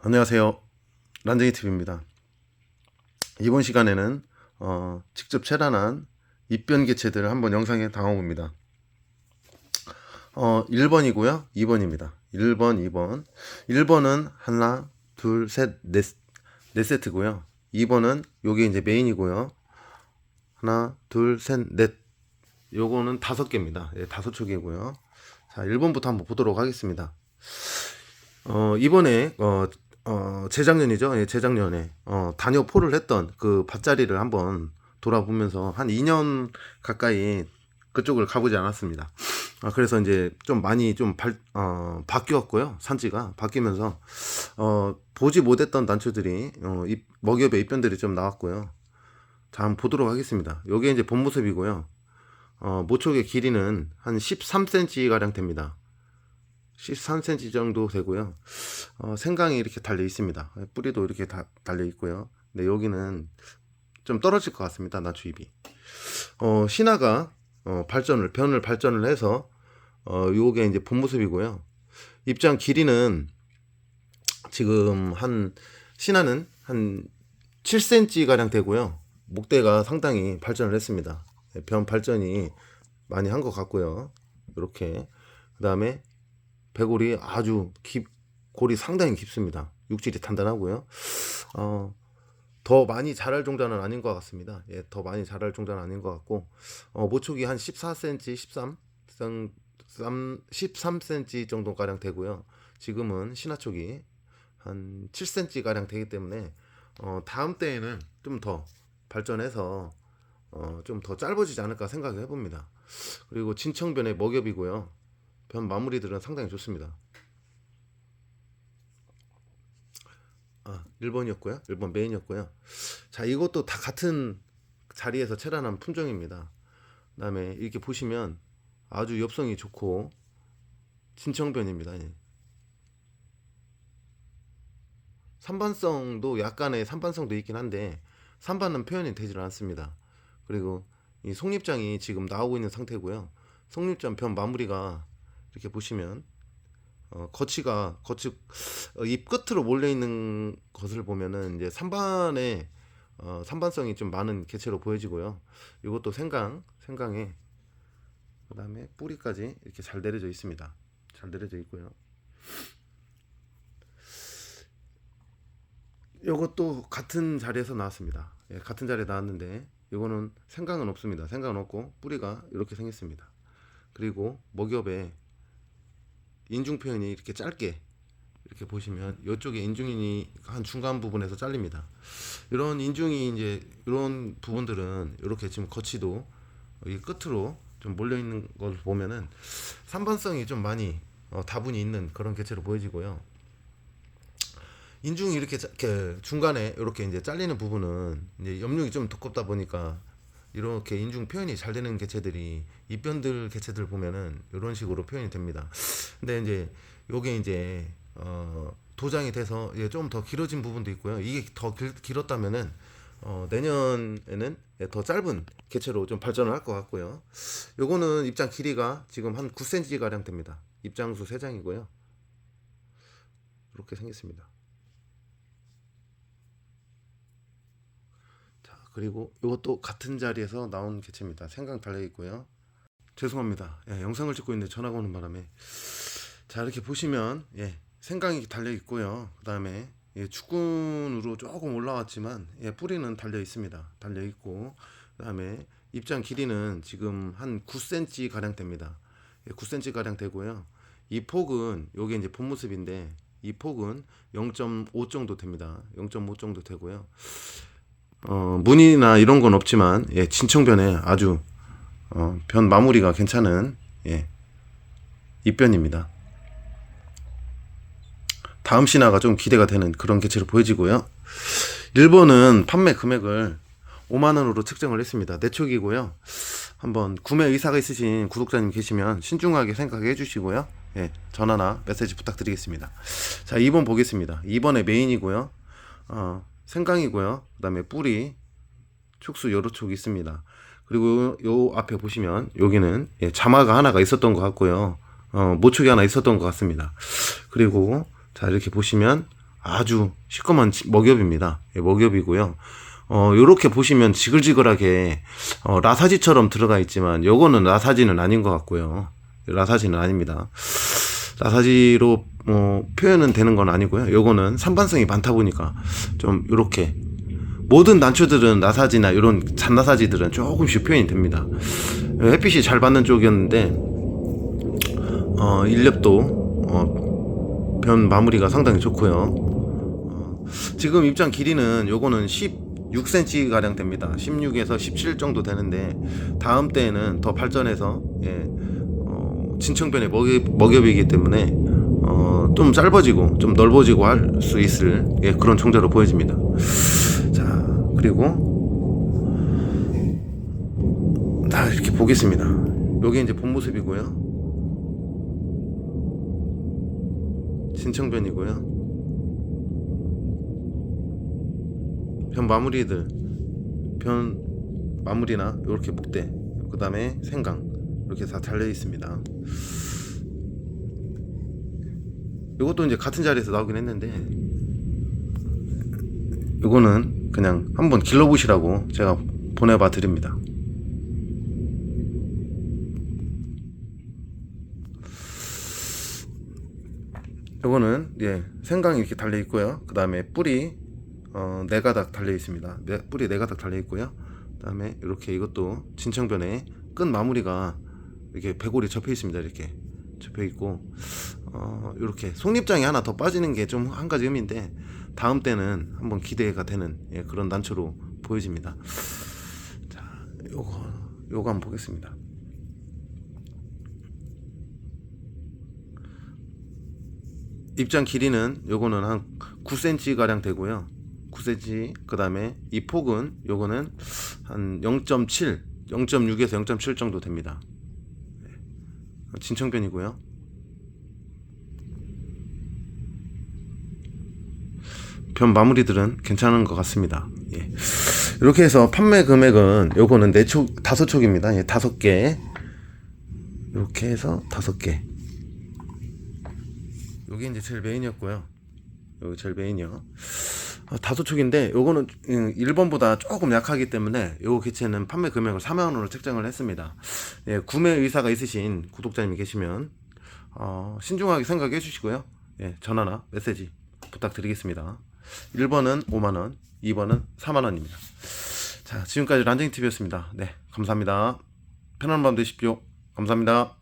안녕하세요. 란쟁이 TV입니다. 이번 시간에는 어, 직접 체란한 입변 개체들을 한번 영상에 담아봅니다. 어, 1번이고요. 2번입니다. 1번, 2번. 1번은 하나, 둘, 셋, 넷, 넷 세트고요. 2번은 요게 이제 메인이고요. 하나, 둘, 셋, 넷. 요거는 다섯 개입니다. 예, 다섯 촉이고요. 자, 1번부터 한번 보도록 하겠습니다. 어, 이번에, 어, 어, 재작년이죠. 예, 재작년에, 어, 단여 포를 했던 그 밭자리를 한번 돌아보면서 한 2년 가까이 그쪽을 가보지 않았습니다. 아, 그래서 이제 좀 많이 좀 발, 어, 바뀌었고요. 산지가 바뀌면서, 어, 보지 못했던 단초들이, 어, 입, 먹이업의 입변들이 좀 나왔고요. 자, 한번 보도록 하겠습니다. 요게 이제 본 모습이고요. 어, 모촉의 길이는 한 13cm 가량 됩니다. 13cm 정도 되고요. 어, 생강이 이렇게 달려 있습니다. 뿌리도 이렇게 다 달려 있고요. 근데 여기는 좀 떨어질 것 같습니다. 나주입이. 어, 신화가 어, 발전을 변을 발전을 해서 어, 요게 이제 본 모습이고요. 입장 길이는 지금 한 신화는 한 7cm 가량 되고요. 목대가 상당히 발전을 했습니다. 예, 변 발전이 많이 한 것 같고요. 이렇게 그 다음에 배골이 아주 깊 골이 상당히 깊습니다. 육질이 단단하고요. 어, 더 많이 자랄 정도는 아닌 것 같습니다. 예, 더 많이 자랄 정도는 아닌 것 같고 어, 모촉이 한 14cm, 13, 13, 13cm 정도 가량 되고요. 지금은 신화촉이 한 7cm 가량 되기 때문에 어, 다음 때에는 좀 더 발전해서 어, 좀 더 짧아지지 않을까 생각을 해봅니다. 그리고 진청변의 먹엽이고요. 변 마무리들은 상당히 좋습니다. 아, 1번이었고요. 1번 메인이었고요. 자, 이것도 다 같은 자리에서 체란한 품종입니다. 그 다음에 이렇게 보시면 아주 엽성이 좋고 진청변입니다. 예. 산반성도 약간의 산반성도 있긴 한데 산반은 표현이 되질 않습니다. 그리고 이 속립장이 지금 나오고 있는 상태고요. 속립장 변 마무리가 이렇게 보시면 어, 거치가 거치 어, 잎 끝으로 몰려 있는 것을 보면은 이제 산반에 어, 산반성이 좀 많은 개체로 보여지고요. 이것도 생강 생강에 그다음에 뿌리까지 이렇게 잘 내려져 있습니다. 잘 내려져 있고요. 이것도 같은 자리에서 나왔습니다. 예, 같은 자리에 나왔는데 이거는 생강은 없습니다. 생강은 없고 뿌리가 이렇게 생겼습니다. 그리고 먹엽에 인중 표현이 이렇게 짧게 이렇게 보시면 이쪽에 인중이 한 중간 부분에서 잘립니다. 이런 인중이 이제 이런 부분들은 이렇게 지금 거치도 이 끝으로 좀 몰려 있는 걸 보면은 산반성이 좀 많이 어, 다분히 있는 그런 개체로 보여지고요. 인중이 이렇게, 자- 이렇게 중간에 이렇게 이제 잘리는 부분은 이제 염력이 좀 두껍다 보니까 이렇게 인중 표현이 잘 되는 개체들이 입변들 개체들 보면은 이런 식으로 표현이 됩니다. 근데 이제 요게 이제 어 도장이 돼서 좀더 길어진 부분도 있고요. 이게 더 길, 길었다면은 어 내년에는 예, 더 짧은 개체로 좀 발전을 할 것 같고요. 요거는 입장 길이가 지금 한 9cm 가량 됩니다. 입장수 3장이고요. 이렇게 생겼습니다. 자, 그리고 이것도 같은 자리에서 나온 개체입니다. 생강 달려 있고요. 죄송합니다. 예, 영상을 찍고 있는데 전화가 오는 바람에 자 이렇게 보시면 예, 생강이 달려 있고요. 그 다음에 예, 축군으로 조금 올라왔지만 예, 뿌리는 달려 있습니다. 달려 있고 그 다음에 입장 길이는 지금 한 9cm 가량 됩니다. 예, 9cm 가량 되고요. 이 폭은 요게 이제 본 모습인데 이 폭은 0.5 정도 됩니다. 0.5 정도 되고요. 어, 무늬나 이런 건 없지만 예, 진청변에 아주 어, 변 마무리가 괜찮은 예, 입변입니다. 다음 신화가 좀 기대가 되는 그런 개체로 보여지고요. 1번은 판매 금액을 5만 원으로 측정을 했습니다. 내촉이고요. 한번 구매 의사가 있으신 구독자님 계시면 신중하게 생각해 주시고요. 예, 전화나 메시지 부탁드리겠습니다. 자, 2번 보겠습니다. 2번의 메인이고요. 어, 생강이고요. 그 다음에 뿌리, 축수 여러 촉 있습니다. 그리고 요 앞에 보시면 여기는 예, 자마가 하나가 있었던 것 같고요. 어, 모촉이 하나 있었던 것 같습니다. 그리고 자 이렇게 보시면 아주 시꺼먼 지- 먹엽입니다. 예, 먹엽이고요. 어, 요렇게 보시면 지글지글하게 어, 라사지처럼 들어가 있지만 요거는 라사지는 아닌 것 같고요. 라사지는 아닙니다. 라사지로 뭐 표현은 되는 건 아니고요. 요거는 산반성이 많다 보니까 좀 요렇게 모든 난초들은 나사지나 이런 잔나사지들은 조금씩 표현이 됩니다. 햇빛이 잘 받는 쪽이었는데 어, 일렵도 어, 변 마무리가 상당히 좋고요. 어, 지금 입장 길이는 요거는 16cm 가량 됩니다. 16에서 17 정도 되는데 다음 때에는 더 발전해서 예, 어, 진청변의 먹엽, 먹엽이기 때문에 어, 좀 짧아지고 좀 넓어지고 할 수 있을 예, 그런 종자로 보여집니다. 자 그리고 다 이렇게 보겠습니다. 요게 이제 본 모습이고요. 진청변이고요. 변 마무리들 변 마무리나 이렇게 목대 그 다음에 생강 이렇게 다 달려 있습니다. 이것도 이제 같은 자리에서 나오긴 했는데 이거는 그냥 한번 길러보시라고 제가 보내봐 드립니다. 이거는 예 생강이 이렇게 달려 있고요. 그 다음에 뿌리 어, 네 가닥 달려 있습니다. 네, 뿌리 네 가닥 달려 있고요. 그 다음에 이렇게 이것도 진청변에 끝 마무리가 이렇게 배골이 접혀 있습니다. 이렇게 접혀 있고 어, 이렇게 속립장이 하나 더 빠지는 게 좀 한 가지 의미인데 다음 때는 한번 기대가 되는 예, 그런 난초로 보여집니다. 자, 요거 요거 한번 보겠습니다. 입장 길이는 요거는 한 9cm 가량 되고요. 9cm 그다음에 이 폭은 요거는 한 0.7, 0.6에서 0.7 정도 됩니다. 네. 진청변이고요. 변 마무리들은 괜찮은 것 같습니다. 예. 이렇게 해서 판매 금액은 요거는 네 촉, 다섯 촉입니다. 예, 다섯 개. 이렇게 해서 다섯 개. 요게 이제 제일 메인이었고요. 여기 제일 메인이요. 아, 다섯 촉인데 요거는 음, 1번보다 조금 약하기 때문에 요 개체는 판매 금액을 4만 원으로 책정을 했습니다. 예, 구매 의사가 있으신 구독자님이 계시면 어, 신중하게 생각해 주시고요. 예, 전화나 메시지 부탁드리겠습니다. 1번은 5만 원, 2번은 4만 원입니다. 자, 지금까지 란쟁이 TV였습니다. 네, 감사합니다. 편안한 밤 되십시오. 감사합니다.